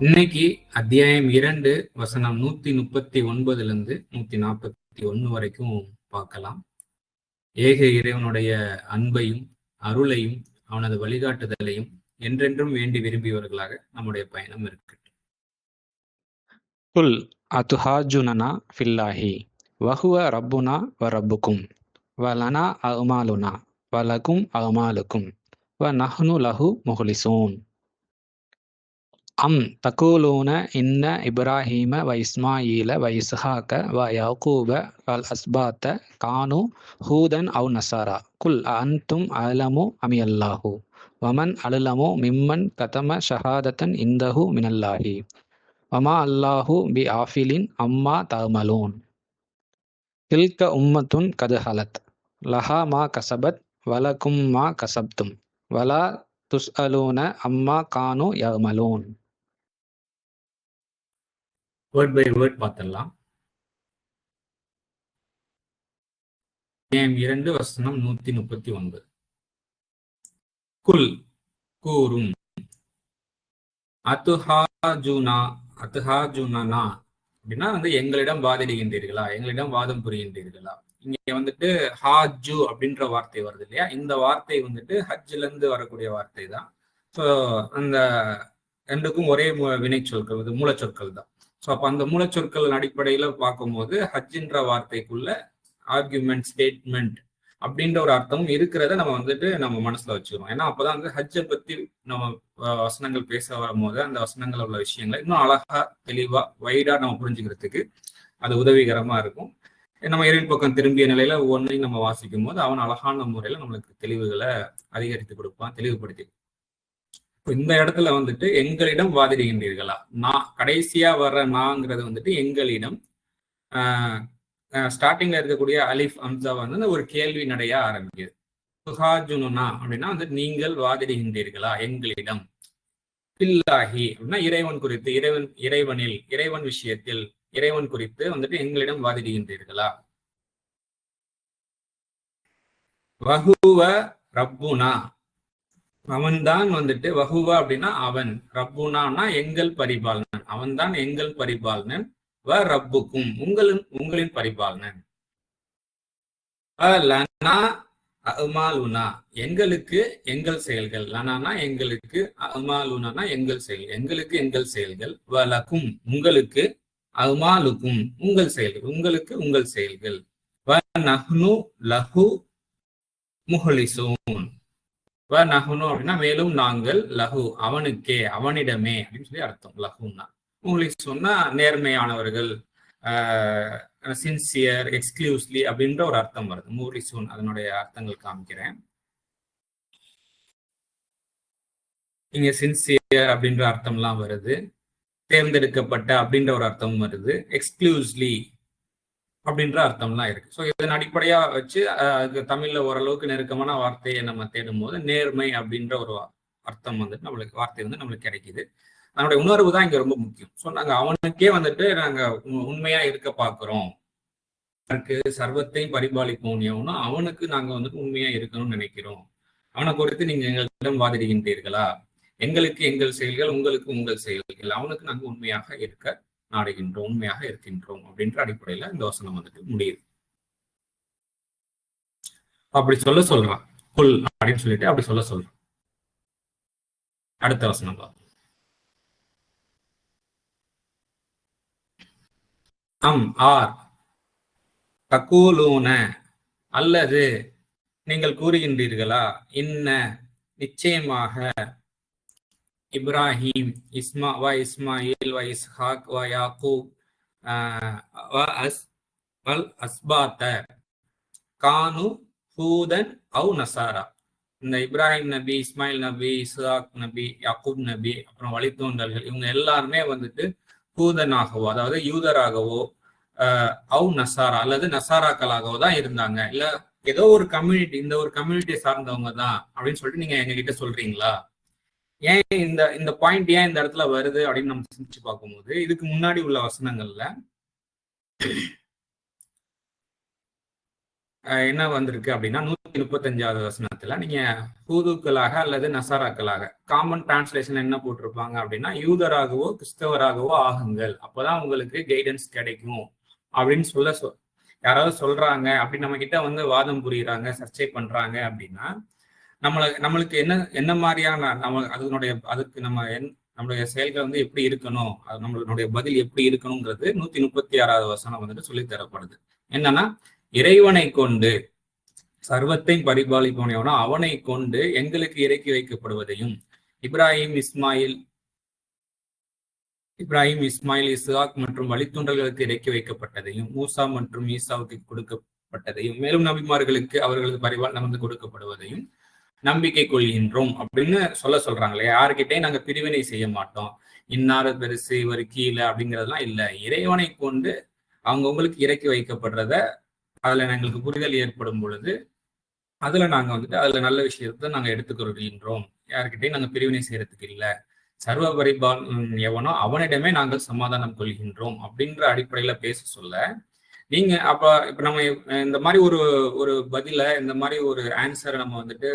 இன்னைக்கு அத்தியாயம் இரண்டு வசனம் நூத்தி முப்பத்தி ஒன்பதுல இருந்து நூத்தி நாற்பத்தி ஒன்னு வரைக்கும் பார்க்கலாம். ஏக இறைவனுடைய அன்பையும் அருளையும் அவனது வழிகாட்டுதலையும் என்றென்றும் வேண்டி விரும்பியவர்களாக நம்முடைய பயணம் இருக்கு குல் அத்துஹாஜுனனா ஃபில்லாஹி வஹுவ ரப்புனா வ ரப்புக்கும் வ லனா அமாலுனா வ லகும் அமாலுக்கும் வ நஹ்னு லஹு முஹ்லிசூன். அம் தகூலூன இன்ன இப்ராஹீம வ இஸ்மாயில வ இஸ்ஹாக்க வ யகூப அல் அஸ்பாத்த கானு ஹூதன் அவு நசாரா. குல் அந்தும் அலமு அமியல்லாஹு. வமன் அலுலமு மிம்மன் கதம ஷஹாதத்தன் இந்தஹு மினல்லாஹி. வமா அல்லாஹு பி ஆஃபிலின் அம்மா தமலூன் தில்க உம்மத்துன் கது ஹலத். லஹா மா கசபத் வலக்கும் மா கசப்தும். வலா துஸ் அலூன அம்மா கானு யமலூன். வேர்ட் பை வேர்ட் பார்த்துடலாம். ஏம் இரண்டு வசனம் நூத்தி முப்பத்தி ஒன்பது. குல் கூறும். அத்துஹாஜுனா அத்துஹாஜுனா அப்படின்னா வந்து எங்களிடம் வாதிடுகின்றீர்களா? எங்களிடம் வாதம் புரிகின்றீர்களா? இங்க வந்துட்டு ஹாஜு அப்படின்ற வார்த்தை வருது இல்லையா? இந்த வார்த்தை வந்துட்டு ஹஜ்ல இருந்து வரக்கூடிய வார்த்தை தான். ஸோ அந்த ரெண்டுக்கும் ஒரே வினை சொற்கள் இது மூலச்சொற்கள் தான். ஸோ அப்போ அந்த மூலச்சொற்கள் அடிப்படையில் பார்க்கும்போது ஹஜ்ஜின்ற வார்த்தைக்குள்ள ஆர்கியூமெண்ட் ஸ்டேட்மெண்ட் அப்படின்ற ஒரு அர்த்தமும் இருக்கிறத நம்ம வந்துட்டு நம்ம மனசுல வச்சுக்கிறோம் ஏன்னா அப்பதான் வந்து ஹஜ்ஜை பத்தி நம்ம வசனங்கள் பேச வரும்போது அந்த வசனங்கள் உள்ள விஷயங்களை இன்னும் அழகா தெளிவா வைடா நம்ம புரிஞ்சுக்கிறதுக்கு அது உதவிகரமா இருக்கும். நம்ம இறைவன் பக்கம் திரும்பிய நிலையில ஒவ்வொன்றையும் நம்ம வாசிக்கும் போது அவன் அழகான முறையில நம்மளுக்கு தெளிவுகளை அதிகரித்து கொடுப்பான் தெளிவுபடுத்தி இந்த இடத்துல வந்துட்டு எங்களிடம் வாதிடுகின்றீர்களா? நான் கடைசியா வர்ற நாங்கிறது வந்துட்டு எங்களிடம். ஸ்டார்டிங்ல இருக்கக்கூடிய அலிஃப் அம்சா வந்து ஒரு கேள்வி நடைய ஆரம்பிக்குது. சுஹாஜுனுனா அப்படின்னா வந்து நீங்கள் வாதிடுகின்றீர்களா எங்களிடம்? பில்லாஹி அப்படின்னா இறைவன் குறித்து இறைவன் இறைவனில் இறைவன் விஷயத்தில் இறைவன் குறித்து வந்துட்டு எங்களிடம் வாதிடுகின்றீர்களா? வகுவ ரப்புனா. அவன்தான் வந்துட்டு வகுவா அப்படின்னா அவன். ரப்புனானா எங்கள் பரிபாலனன். அவன்தான் எங்கள் பரிபாலனன். வ ரப்புக்கும் உங்களின் உங்களின் பரிபாலனன். லனா அமாலுனா எங்களுக்கு எங்கள் செயல்கள். லனானா எங்களுக்கு அமாலுனா எங்கள் செயல். எங்களுக்கு எங்கள் செயல்கள். வலக்கும் உங்களுக்கு அமாலுக்கும் உங்கள் செயல்கள். உங்களுக்கு உங்கள் செயல்கள். வ நஹ்னு லஹு முஹலிசூன். வ நகுனு அப்படின்னா மேலும் நாங்கள் லஹு அவனுக்கே அவனிடமே அப்படின்னு சொல்லி அர்த்தம் லகுன்னா. உங்களுக்கு சொன்னா நேர்மையானவர்கள் சின்சியர் எக்ஸ்க்ளூஸ்லி அப்படின்ற ஒரு அர்த்தம் வருது. மூரிசூன் அதனுடைய அர்த்தங்கள் காமிக்கிறேன். இங்க சின்சியர் அப்படின்ற அர்த்தம்லாம் வருது. தேர்ந்தெடுக்கப்பட்ட அப்படின்ற ஒரு அர்த்தமும் வருது. எக்ஸ்க்ளூஸ்லி அப்படின்ற அர்த்தம்லாம் இருக்கு. ஸோ இதன் அடிப்படையா வச்சு அதுக்கு தமிழ்ல ஓரளவுக்கு நெருக்கமான வார்த்தையை நம்ம தேடும் போது நேர்மை அப்படின்ற ஒரு அர்த்தம் வந்துட்டு நம்மளுக்கு வார்த்தை வந்து நம்மளுக்கு கிடைக்குது. அதனுடைய உணர்வு தான் இங்க ரொம்ப முக்கியம். ஸோ நாங்கள் அவனுக்கே வந்துட்டு நாங்க உண்மையா இருக்க பார்க்குறோம் எனக்கு சர்வத்தையும் பரிபாலிப்போம் எவனோ அவனுக்கு நாங்க வந்துட்டு உண்மையா இருக்கணும்னு நினைக்கிறோம். அவனை குறித்து நீங்க எங்களிடம் வாதிடுகின்றீர்களா? எங்களுக்கு எங்கள் செயல்கள் உங்களுக்கு உங்கள் செயல்கள். அவனுக்கு நாங்கள் உண்மையாக இருக்க நாடுகின்றோம் உண்மையாக இருக்கின்றோம் அப்படின்ற அடிப்படையில இந்த வசனம் வந்துட்டு முடியுது. அப்படி சொல்ல சொல்றான். புல் அப்படின்னு சொல்லிட்டு அப்படி சொல்ல சொல்றான். அடுத்த வசனம் பார்ப்போம். அம் ஆர் தக்கூலூன அல்லது நீங்கள் கூறுகின்றீர்களா? இன்ன நிச்சயமாக இப்ராஹிம் இஸ்மா வ இஸ்மாயில் வ இஸ்ஹாக் வ யாக்கூப் வ அஸ் வல் அஸ்பாத்த கானு ஹூதன் அவு நசாரா இந்த இப்ராஹிம் நபி இஸ்மாயில் நபி இஸ்ஹாக் நபி யாக்கூப் நபி அப்புறம் வழித்தோன்றல்கள் இவங்க எல்லாருமே வந்துட்டு ஹூதனாகவோ அதாவது யூதராகவோ அவு நசாரா அல்லது நசாராக்களாகவோ தான் இருந்தாங்க. இல்ல ஏதோ ஒரு கம்யூனிட்டி இந்த ஒரு கம்யூனிட்டியை சார்ந்தவங்க தான் அப்படின்னு சொல்லிட்டு நீங்க எங்ககிட்ட சொல்றீங்களா ஏன் இந்த இந்த பாயிண்ட் ஏன் இந்த இடத்துல வருது அப்படின்னு நம்ம சிந்திச்சு பார்க்கும்போது இதுக்கு முன்னாடி உள்ள வசனங்கள்ல என்ன வந்திருக்கு அப்படின்னா நூத்தி முப்பத்தஞ்சாவது வசனத்துல நீங்க ஹூதுக்களாக அல்லது நசாராக்களாக காமன் டிரான்ஸ்லேஷன் என்ன போட்டிருப்பாங்க அப்படின்னா யூதராகவோ கிறிஸ்தவராகவோ ஆகுங்கள். அப்பதான் உங்களுக்கு கைடன்ஸ் கிடைக்கும் அப்படின்னு சொல்ல சொ யாராவது சொல்றாங்க அப்படி நம்ம கிட்ட வந்து வாதம் புரியுறாங்க சர்ச்சை பண்றாங்க அப்படின்னா நம்மள நம்மளுக்கு என்ன என்ன மாதிரியான நம்ம அதனுடைய அதுக்கு நம்ம என் நம்மளுடைய செயல்கள் வந்து எப்படி இருக்கணும் அது நம்மளுடைய பதில் எப்படி இருக்கணுங்கிறது நூத்தி முப்பத்தி ஆறாவது வசனம் வந்துட்டு சொல்லி தரப்படுது. என்னன்னா இறைவனை கொண்டு சர்வத்தை பரிபாலிப்பவனோ அவனை கொண்டு எங்களுக்கு இறக்கி வைக்கப்படுவதையும் இப்ராஹிம் இஸ்மாயில் இப்ராஹிம் இஸ்மாயில் இஸ்ஹாக் மற்றும் வழித்தோன்றல்களுக்கு இறக்கி வைக்கப்பட்டதையும் மூசா மற்றும் ஈசாவுக்கு கொடுக்கப்பட்டதையும் மேலும் நபிமார்களுக்கு அவர்களது பரிவால் நமக்கு கொடுக்கப்படுவதையும் நம்பிக்கை கொள்கின்றோம் அப்படின்னு சொல்ல சொல்றாங்களே. யாருக்கிட்டே நாங்க பிரிவினை செய்ய மாட்டோம். இன்னார பெருசு இவர் கீழே அப்படிங்கிறதெல்லாம் இல்ல. இறைவனை கொண்டு அவங்கவுங்களுக்கு இறக்கி வைக்கப்படுறத அதுல எங்களுக்கு புரிதல் ஏற்படும் பொழுது அதுல நாங்க வந்துட்டு அதுல நல்ல விஷயத்தை நாங்க எடுத்துக்கொள்கின்றோம். யாருக்கிட்டையும் நாங்க பிரிவினை செய்யறதுக்கு இல்ல. சர்வ பரிபால் எவனோ அவனிடமே நாங்கள் சமாதானம் கொள்கின்றோம் அப்படின்ற அடிப்படையில பேச சொல்ல. நீங்க அப்ப இப்ப நம்ம இந்த மாதிரி ஒரு ஒரு பதில இந்த மாதிரி ஒரு ஆன்சரை நம்ம வந்துட்டு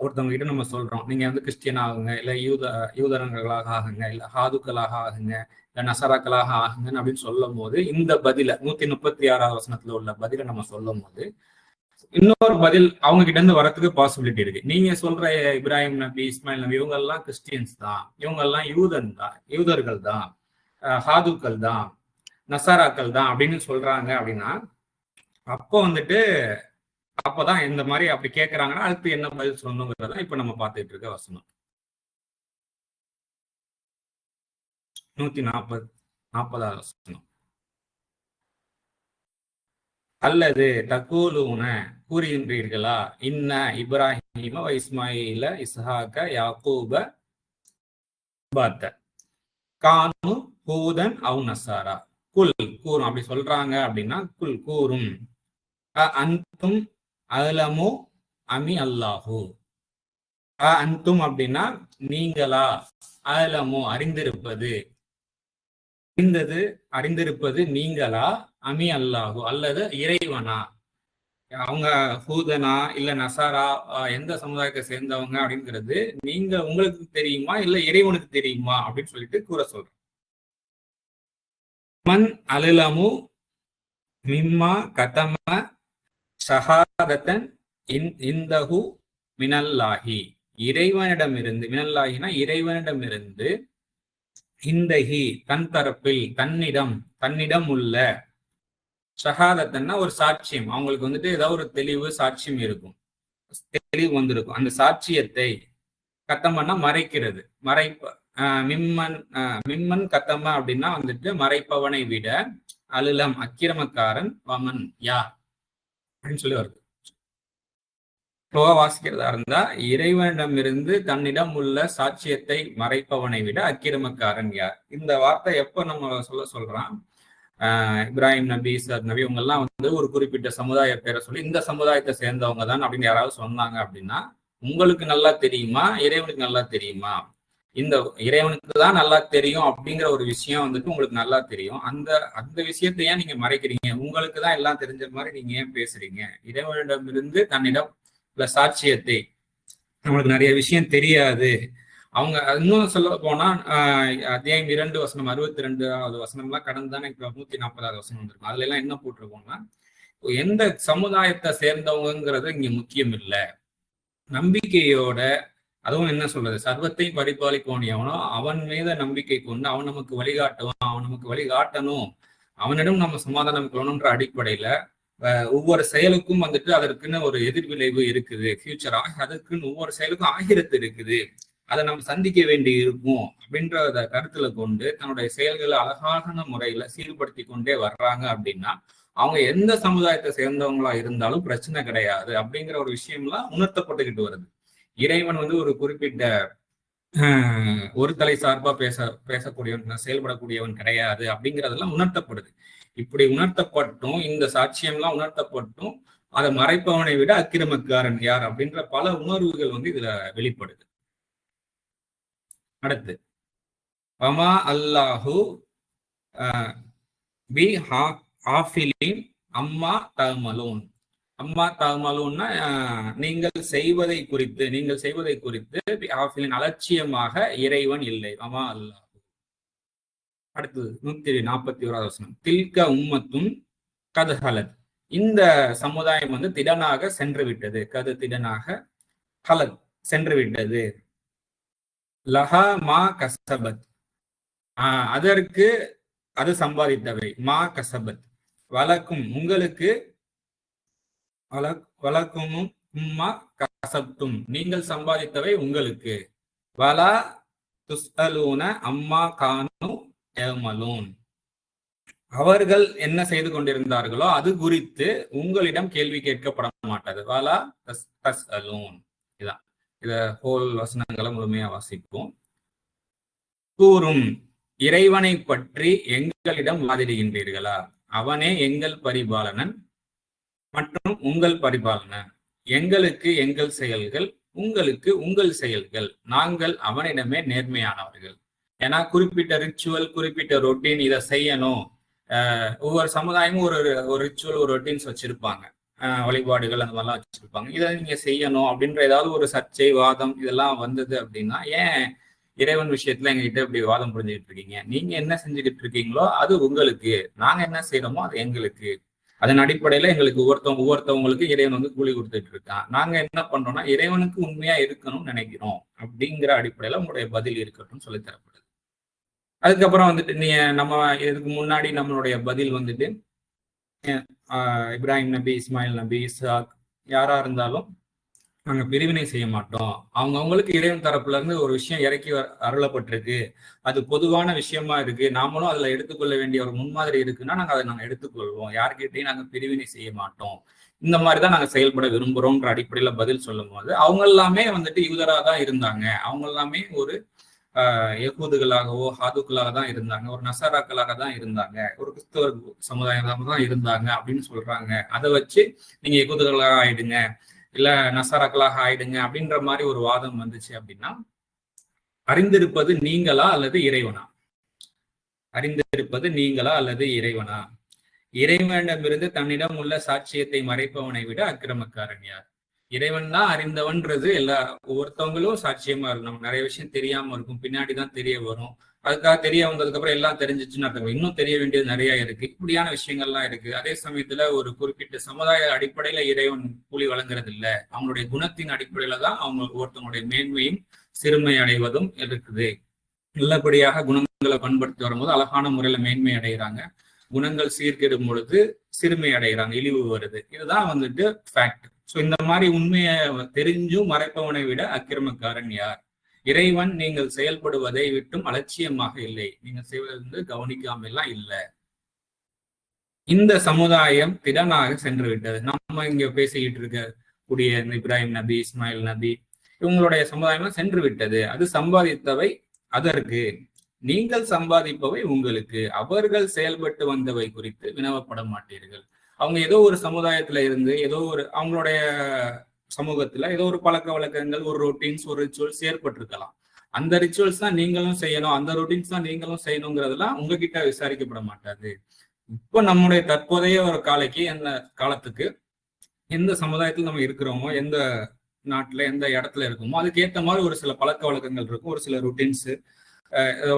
ஒருத்தவங்க கிட்ட நம்ம சொல்றோம். நீங்க வந்து கிறிஸ்டியன் ஆகுங்க இல்ல யூத யூதரங்களாக ஆகுங்க இல்ல ஹாதுக்களாக ஆகுங்க இல்ல நசராக்களாக ஆகுங்கன்னு அப்படின்னு சொல்லும் போது இந்த பதில நூத்தி முப்பத்தி ஆறாவது வசனத்துல உள்ள பதில நம்ம சொல்லும் போது இன்னொரு பதில் அவங்க கிட்ட இருந்து வரத்துக்கு பாசிபிலிட்டி இருக்கு. நீங்க சொல்ற இப்ராஹிம் நபி இஸ்மாயில் நபி இவங்க எல்லாம் கிறிஸ்டியன்ஸ் தான். இவங்க எல்லாம் யூதன் தான் யூதர்கள் தான் ஹாதுக்கள் தான் நசாராக்கள் தான் அப்படின்னு சொல்றாங்க அப்படின்னா அப்போ வந்துட்டு அப்பதான் இந்த மாதிரி அப்படி கேட்கறாங்கன்னா அடுத்து என்ன பதில் சொல்லணுங்கிறத இப்ப நம்ம பார்த்துட்டு இருக்க வசனம். நூத்தி நாற்பது நாற்பதாவது வசனம். அல்லது தக்கூலூன கூறுகின்றீர்களா? இன்ன இப்ராஹிம இஸ்மாயில இஸ்ஹாக்க யாக்கூப பாத்த கானு ஹூதன் அவு நசாரா. குல் கூறும். அப்படி சொல்றாங்க அப்படின்னா குல் கூறும். அந்தும் அலமு அமி அல்லாஹு. அந்தும் அப்படின்னா நீங்களா? அலமு அறிந்திருப்பது. அறிந்தது அறிந்திருப்பது நீங்களா? அமி அல்லாஹு அல்லது இறைவனா? அவங்க ஹூதனா இல்ல நசாரா எந்த சமுதாயத்தை சேர்ந்தவங்க அப்படிங்கிறது நீங்க உங்களுக்கு தெரியுமா? இல்ல இறைவனுக்கு தெரியுமா? அப்படின்னு சொல்லிட்டு கூற சொல்றேன் மன் அலுலமு மிம்மா கதம சஹா ஷஹாதத்தன் இந்தஹு மினல்லாஹி இறைவனிடமிருந்து மினல்லாஹினா இறைவனிடமிருந்து இந்தகி தன் தரப்பில் தன்னிடம் தன்னிடம் உள்ள ஷஹாதத்தன்னா ஒரு சாட்சியம். அவங்களுக்கு வந்துட்டு ஏதாவது ஒரு தெளிவு சாட்சியம் இருக்கும். தெளிவு வந்திருக்கும். அந்த சாட்சியத்தை கத்தமன்னா மறைக்கிறது. மறைப்ப மிம்மன் மிம்மன் கத்தம அப்படின்னா வந்துட்டு மறைப்பவனை விட அலுலம் அக்கிரமக்காரன் வமன் யார்? அப்படின்னு சொல்லி வருது. ஸ்லோவா வாசிக்கிறதா இருந்தா இறைவனிடம் இருந்து தன்னிடம் உள்ள சாட்சியத்தை மறைப்பவனை விட அக்கிரமக்காரன் யார்? இந்த வார்த்தை எப்ப நம்ம சொல்ல சொல்றான் ஆஹ் இப்ராஹிம் நபி சார் நபி இவங்க எல்லாம் வந்து ஒரு குறிப்பிட்ட சமுதாய பேரை சொல்லி இந்த சமுதாயத்தை சேர்ந்தவங்க தான் அப்படின்னு யாராவது சொன்னாங்க அப்படின்னா உங்களுக்கு நல்லா தெரியுமா? இறைவனுக்கு நல்லா தெரியுமா? இந்த இறைவனுக்கு தான் நல்லா தெரியும் அப்படிங்கிற ஒரு விஷயம் வந்துட்டு உங்களுக்கு நல்லா தெரியும். அந்த அந்த விஷயத்தை ஏன் நீங்க மறைக்கிறீங்க? உங்களுக்கு தான் எல்லாம் தெரிஞ்ச மாதிரி நீங்க ஏன் பேசுறீங்க? இறைவனிடமிருந்து தன்னிடம் இல்ல சாட்சியத்தை. நம்மளுக்கு நிறைய விஷயம் தெரியாது. அவங்க இன்னும் சொல்ல போனா அத்தியாயம் இரண்டு வசனம் அறுபத்தி ரெண்டாவது வசனம்லாம் கடந்து தானே நூத்தி நாற்பதாவது வசனம் வந்திருக்கும் அதுல எல்லாம் என்ன போட்டிருக்கோம்னா எந்த சமுதாயத்தை சேர்ந்தவங்கிறது இங்க முக்கியம் இல்லை. நம்பிக்கையோட அதுவும் என்ன சொல்றது சர்வத்தையும் பரிபாலிக்கணும் எவனோ அவன் மீத நம்பிக்கை கொண்டு அவன் நமக்கு வழிகாட்டுவான் அவன் நமக்கு வழிகாட்டணும். அவனிடம் நம்ம சமாதானம் கொள்ளணுன்ற அடிப்படையில ஒவ்வொரு செயலுக்கும் வந்துட்டு அதற்குன்னு ஒரு எதிர்விளைவு இருக்குது. ஃபியூச்சர் அதுக்குன்னு ஒவ்வொரு செயலுக்கும் ஆகிரத்து இருக்குது. அதை நம்ம சந்திக்க வேண்டி இருக்கும் அப்படின்றத கருத்துல கொண்டு தன்னுடைய செயல்களை அழகான முறையில சீர்படுத்தி கொண்டே வர்றாங்க அப்படின்னா அவங்க எந்த சமுதாயத்தை சேர்ந்தவங்களா இருந்தாலும் பிரச்சனை கிடையாது அப்படிங்கிற ஒரு விஷயம்லாம் உணர்த்தப்பட்டுக்கிட்டு வருது. இறைவன் வந்து ஒரு குறிப்பிட்ட ஒரு தலை சார்பா பேச பேசக்கூடியவன் செயல்படக்கூடியவன் கிடையாது அப்படிங்கிறதெல்லாம் உணர்த்தப்படுது. இப்படி உணர்த்தப்பட்டும் இந்த சாட்சியம்லாம் உணர்த்தப்பட்டும் அதை மறைப்பவனை விட அக்கிரமக்காரன் யார் அப்படின்ற பல உணர்வுகள் வந்து இதுல வெளிப்படுது. அடுத்து பமா அல்லாஹு பி ஆஃபிலின் அம்மா தமலோன் அம்மா தாமலுன்னா நீங்கள் செய்வதை குறித்து நீங்கள் செய்வதை குறித்து ஆஃபிலின் அலட்சியமாக இறைவன் இல்லை. அம்மா அல்லாஹ். அடுத்தது நூத்தி நாற்பத்தி ஓராவது வசனம். தில்க உம்மத்தும் கதுஹலத். இந்த சமுதாயம் வந்து திடனாக சென்று விட்டது கது திடனாக ஹலத் சென்று விட்டது லஹா மா கசபத். ஆஹ் அதற்கு அது சம்பாதித்தவை. மா கசபத். வழக்கும் உங்களுக்கு வழக்கமும் உம்மா கசப்தும். நீங்கள் சம்பாதித்தவை உங்களுக்கு. வலா துஸ்அலூன அம்மா கான ஏமலூன் அவர்கள் என்ன செய்து கொண்டிருந்தார்களோ அது குறித்து உங்களிடம் கேள்வி கேட்கப்பட மாட்டது வாலா தஸ் தஸ் அலூன் இதான். இத ஹோல் வசனங்களை முழுமையா வாசிப்போம். கூறும் இறைவனை பற்றி எங்களிடம் வாதிடுகின்றீர்களா? அவனே எங்கள் பரிபாலனன் மற்றும் உங்கள் பரிபாலனன் எங்களுக்கு எங்கள் செயல்கள் உங்களுக்கு உங்கள் செயல்கள். நாங்கள் அவனிடமே நேர்மையானவர்கள். ஏன்னா குறிப்பிட்ட ரிச்சுவல் குறிப்பிட்ட ரொட்டீன் இதை செய்யணும். ஒவ்வொரு சமுதாயமும் ஒரு ஒரு ரிச்சுவல் ஒரு ரொட்டீன்ஸ் வச்சிருப்பாங்க. வழிபாடுகள் அந்த மாதிரிலாம் வச்சிருப்பாங்க. இதை நீங்க செய்யணும் அப்படின்ற ஏதாவது ஒரு சர்ச்சை வாதம் இதெல்லாம் வந்தது அப்படின்னா ஏன் இறைவன் விஷயத்துல எங்ககிட்ட இப்படி வாதம் புரிஞ்சுக்கிட்டு இருக்கீங்க? நீங்க என்ன செஞ்சுக்கிட்டு இருக்கீங்களோ அது உங்களுக்கு. நாங்க என்ன செய்யறோமோ அது எங்களுக்கு. அதன் அடிப்படையில எங்களுக்கு ஒவ்வொருத்தவங்க ஒவ்வொருத்தவங்களுக்கு இறைவன் வந்து கூலி கொடுத்துட்டு இருக்கான். நாங்க என்ன பண்றோம்னா இறைவனுக்கு உண்மையா இருக்கணும்னு நினைக்கிறோம் அப்படிங்கிற அடிப்படையில உங்களுடைய பதில் இருக்கட்டும் சொல்லித்தரப்படும். அதுக்கப்புறம் வந்துட்டு நீ நம்ம இதுக்கு முன்னாடி நம்மளுடைய பதில் வந்துட்டு இப்ராஹிம் நபி இஸ்மாயில் நபி இசாக் யாரா இருந்தாலும் நாங்கள் பிரிவினை செய்ய மாட்டோம். அவங்க அவங்களுக்கு இறைவன் தரப்புல இருந்து ஒரு விஷயம் இறக்கி அருளப்பட்டிருக்கு. அது பொதுவான விஷயமா இருக்கு. நாமளும் அதுல எடுத்துக்கொள்ள வேண்டிய ஒரு முன்மாதிரி இருக்குன்னா நாங்கள் அதை நாங்கள் எடுத்துக்கொள்வோம். யார்கிட்டையும் நாங்கள் பிரிவினை செய்ய மாட்டோம். இந்த மாதிரி தான் நாங்கள் செயல்பட விரும்புறோம்ன்ற அடிப்படையில பதில் சொல்லும் போது அவங்க எல்லாமே வந்துட்டு யூதரா தான் இருந்தாங்க. அவங்க எல்லாமே ஒரு யகூதுகளாகவோ ஹாதுக்களாக தான் இருந்தாங்க. ஒரு நசாராக்களாக தான் இருந்தாங்க. ஒரு கிறிஸ்தவ சமுதாயமாக தான் இருந்தாங்க அப்படின்னு சொல்றாங்க. அதை வச்சு நீங்க யகூதுகளாக ஆயிடுங்க. இல்ல நசாராக்களாக ஆயிடுங்க அப்படின்ற மாதிரி ஒரு வாதம் வந்துச்சு அப்படின்னா அறிந்திருப்பது நீங்களா அல்லது இறைவனா? அறிந்திருப்பது நீங்களா அல்லது இறைவனா? இறைவனிடமிருந்து தன்னிடம் உள்ள சாட்சியத்தை மறைப்பவனை விட அக்கிரமக்காரன் யார்? இறைவன் தான் அறிந்தவன்றது எல்லா ஒவ்வொருத்தவங்களும் சாட்சியமா இருக்கும். நம்ம நிறைய விஷயம் தெரியாம இருக்கும். பின்னாடிதான் தெரிய வரும். அதுக்காக தெரிய வந்ததுக்கு அப்புறம் எல்லாம் தெரிஞ்சிச்சுன்னு அர்த்தம். இன்னும் தெரிய வேண்டியது நிறைய இருக்கு. இப்படியான விஷயங்கள்லாம் இருக்கு. அதே சமயத்துல ஒரு குறிப்பிட்ட சமுதாய அடிப்படையில இறைவன் கூலி வழங்குறது இல்ல அவங்களுடைய குணத்தின் அடிப்படையில தான் அவங்க ஒருத்தவங்களுடைய மேன்மையும் சிறுமை அடைவதும் இருக்குது. நல்லபடியாக குணங்களை பண்படுத்தி வரும்போது அழகான முறையில மேன்மை அடைகிறாங்க குணங்கள் சீர்கெடும் பொழுது சிறுமை அடைகிறாங்க இழிவு வருது. இதுதான் வந்துட்டு ஃபேக்ட் ஸோ இந்த மாதிரி உண்மையை தெரிஞ்சும் மறைப்பவனை விட அக்கிரமக்காரன் யார்? இறைவன் நீங்கள் செயல்படுவதை விட்டும் அலட்சியமாக இல்லை. நீங்கள் செய்வது வந்து கவனிக்காம எல்லாம் இல்லை. இந்த சமுதாயம் திடனாக சென்று விட்டது. நம்ம இங்க பேசிக்கிட்டு இருக்கக்கூடிய இப்ராஹிம் நபி இஸ்மாயில் நபி இவங்களுடைய சமுதாயம் சென்று விட்டது. அது சம்பாதித்தவை அதற்கு. நீங்கள் சம்பாதிப்பவை உங்களுக்கு. அவர்கள் செயல்பட்டு வந்தவை குறித்து வினவப்பட மாட்டீர்கள். அவங்க ஏதோ ஒரு சமுதாயத்துல இருந்து ஏதோ ஒரு அவங்களுடைய சமூகத்துல ஏதோ ஒரு பழக்க வழக்கங்கள் ஒரு ரொட்டீன்ஸ் ஒரு ரிச்சுவல்ஸ் ஏற்பட்டிருக்கலாம். அந்த ரிச்சுவல்ஸ் தான் நீங்களும் செய்யணும் அந்த ரொட்டீன்ஸ் தான் நீங்களும் செய்யணுங்கிறதெல்லாம் உங்ககிட்ட விசாரிக்கப்பட மாட்டாது. இப்போ நம்முடைய தற்போதைய ஒரு காலைக்கு எந்த காலத்துக்கு எந்த சமுதாயத்தில் நம்ம இருக்கிறோமோ எந்த நாட்டுல எந்த இடத்துல இருக்கோமோ அதுக்கேற்ற மாதிரி ஒரு சில பழக்க வழக்கங்கள் இருக்கும் ஒரு சில ருட்டீன்ஸ்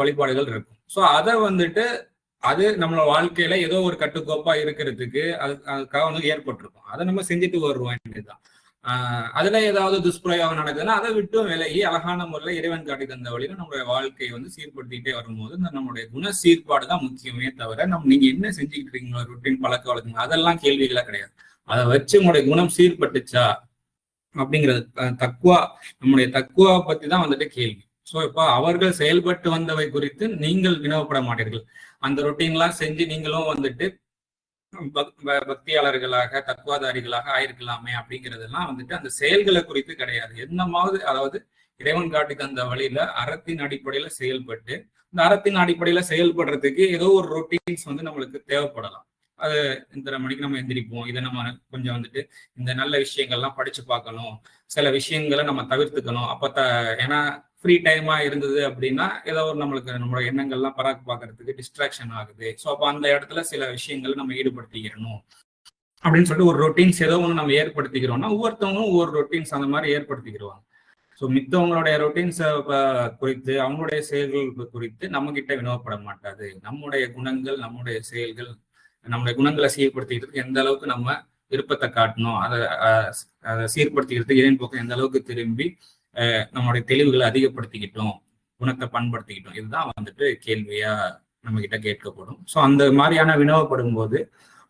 வழிபாடுகள் இருக்கும். ஸோ அதை வந்துட்டு அது நம்மளோட வாழ்க்கையில ஏதோ ஒரு கட்டுக்கோப்பா இருக்கிறதுக்கு அது அதுக்காக வந்து ஏற்பட்டிருக்கும். அதை நம்ம செஞ்சுட்டு வருவோம் வேண்டியதுதான். அதுல ஏதாவது துஷ்பிரயோகம் நடக்குதுன்னா அதை விட்டும் விலகி அழகான முறையில இறைவன் காட்டி தந்த வழியில நம்மளுடைய வாழ்க்கையை வந்து சீர்படுத்திக்கிட்டே வரும்போது இந்த நம்மளுடைய குண சீர்பாடு தான் முக்கியமே தவிர நம்ம நீங்க என்ன செஞ்சுக்கிட்டு இருக்கீங்களோ ருட்டீன் பழக்க வழக்கங்கள் அதெல்லாம் கேள்விகளா கிடையாது. அதை வச்சு உங்களுடைய குணம் சீர்பட்டுச்சா அப்படிங்கிறது தக்குவா நம்முடைய தக்குவா பத்தி தான் வந்துட்டு கேள்வி. ஸோ இப்போ அவர்கள் செயல்பட்டு வந்தவை குறித்து நீங்கள் வினவப்பட மாட்டீர்கள். அந்த ரொட்டீன்லாம் செஞ்சு நீங்களும் வந்துட்டு பக்தியாளர்களாக தத்துவாதாரிகளாக ஆயிருக்கலாமே அப்படிங்கிறதெல்லாம் வந்துட்டு அந்த செயல்களை குறித்து கிடையாது. என்னமாவது அதாவது இறைவன் காட்டி தந்த வழியில அறத்தின் அடிப்படையில செயல்பட்டு இந்த அறத்தின் அடிப்படையில செயல்படுறதுக்கு ஏதோ ஒரு ரொட்டீன்ஸ் வந்து நம்மளுக்கு தேவைப்படலாம். அது இந்த மணிக்கு நம்ம எந்திரிப்போம். இதை நம்ம கொஞ்சம் வந்துட்டு இந்த நல்ல விஷயங்கள்லாம் படிச்சு பார்க்கணும். சில விஷயங்களை நம்ம தவிர்த்துக்கணும். அப்ப த ஏன்னா ஃப்ரீ டைமா இருந்தது அப்படின்னா ஏதோ ஒரு நம்மளுக்கு நம்மளோட எண்ணங்கள்லாம் பராக்கு பார்க்கறதுக்கு டிஸ்ட்ராக்ஷன் ஆகுது. ஸோ அப்போ அந்த இடத்துல சில விஷயங்களை நம்ம ஈடுபடுத்திக்கிறணும். அப்படின்னு சொல்லிட்டு ஒரு ரொட்டீன்ஸ் ஏதோ ஒன்று நம்ம ஏற்படுத்திக்கிறோம்னா ஒவ்வொருத்தவங்களும் ஒவ்வொரு ரொட்டீன்ஸ் அந்த மாதிரி ஏற்படுத்திக்கிடுவாங்க ஸோ மித்தவங்களுடைய ரொட்டீன்ஸை குறித்து அவங்களுடைய செயல்கள் குறித்து நம்ம கிட்ட வினவப்பட மாட்டாது. நம்முடைய குணங்கள் நம்முடைய செயல்கள் நம்முடைய குணங்களை சீர்படுத்திக்கிறதுக்கு எந்த அளவுக்கு நம்ம விருப்பத்தை காட்டணும் அதை அதை சீர்படுத்திக்கிறதுக்கு இறைன் பக்கம் எந்த அளவுக்கு திரும்பி நம்மளுடைய தெளிவுகளை அதிகப்படுத்திக்கிட்டோம் குணத்தை பண்படுத்திக்கிட்டோம். இதுதான் வந்துட்டு கேள்வியா நம்ம கிட்ட கேட்கப்படும். ஸோ அந்த மாதிரியான வினவப்படும் போது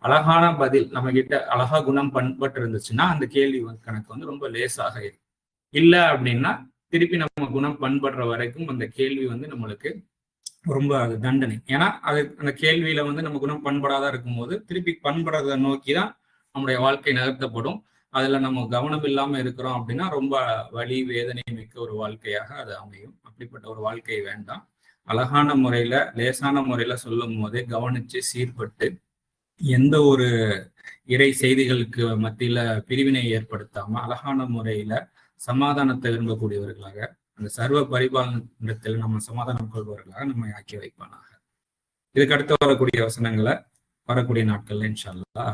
அழகான பதில் நம்ம கிட்ட அழகா குணம் பண்பட்டு இருந்துச்சுன்னா அந்த கேள்வி கணக்கு வந்து ரொம்ப லேசாக இருக்கும் இல்லை அப்படின்னா திருப்பி நம்ம குணம் பண்படுற வரைக்கும் அந்த கேள்வி வந்து நம்மளுக்கு ரொம்ப அது தண்டனை. ஏன்னா அது அந்த கேள்வியில வந்து நம்ம குணம் பண்படாத இருக்கும்போது திருப்பி பண்படுறதை நோக்கி தான் நம்முடைய வாழ்க்கை நகர்த்தப்படும். அதுல நம்ம கவனம் இல்லாம இருக்கிறோம் அப்படின்னா ரொம்ப வலி வேதனை மிக்க ஒரு வாழ்க்கையாக அது அமையும். அப்படிப்பட்ட ஒரு வாழ்க்கை வேண்டாம். அழகான முறையில லேசான முறையில சொல்லும் போதே கவனிச்சு சீர்பட்டு எந்த ஒரு இறை செய்திகளுக்கு மத்தியில பிரிவினை ஏற்படுத்தாம அழகான முறையில சமாதானத்தை விரும்பக்கூடியவர்களாக அந்த சர்வ பரிபாலனத்தில் நம்ம சமாதானம் கொள்பவர்களாக நம்மை ஆக்கி வைப்பானாக. இதுக்கு அடுத்து வரக்கூடிய வசனங்களை வரக்கூடிய நாட்கள்ல இன்ஷால்லா